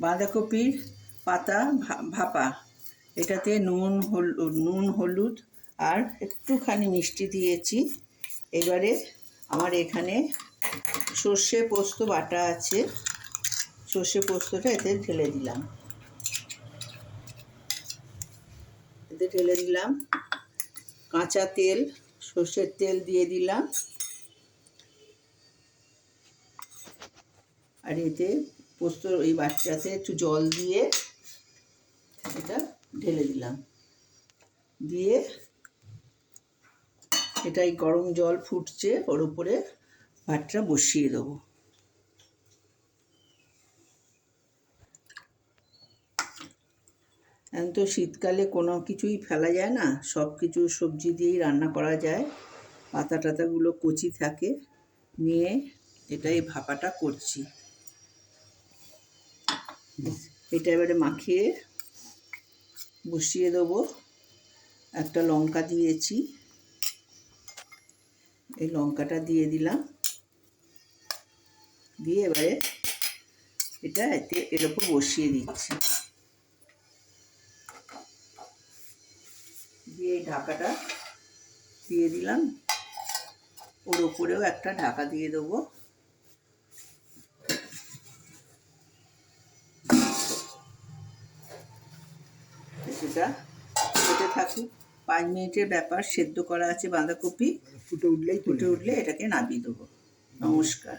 বাঁধাকপির পাতা ভাপা। এটাতে নুন, হল, নুন, হলুদ আর একটুখানি মিষ্টি দিয়েছি। এবারে আমার এখানে সর্ষে পোস্ত বাটা আছে। সর্ষে পোস্তটা এতে ঢেলে দিলাম। এতে ঢেলে দিলাম কাঁচা তেল, সর্ষের তেল দিয়ে দিলাম। আর এতে পোস্ত ওই বাচ্চাতে একটু জল দিয়ে এটা ঢেলে দিলাম। দিয়ে এটাই গরম জল ফুটছে, ওর উপরে ভাতটা বসিয়ে দেবো। এখন তো শীতকালে কোনো কিছুই ফেলা যায় না, সব কিছু সবজি দিয়েই রান্না করা যায়। পাতা টাতাগুলো কচি থাকে, নিয়ে এটাই ভাপাটা করছি। এটা এবারে মাখিয়ে বসিয়ে দেবো। একটা লঙ্কা দিয়েছি। এই লঙ্কাটা দিয়ে দিলাম। দিয়ে এবারে এটা এতে এর ওপর বসিয়ে দিচ্ছি। দিয়ে এই ঢাকাটা দিয়ে দিলাম। ওর ওপরেও একটা ঢাকা দিয়ে দেবো। সেটা ফুটে থাকুক পাঁচ মিনিটের ব্যাপার সেদ্ধ করা আছে বাঁধাকপি। ফুটে উঠলেই ফুটে উঠলে এটাকে নামিয়ে দেবো। নমস্কার।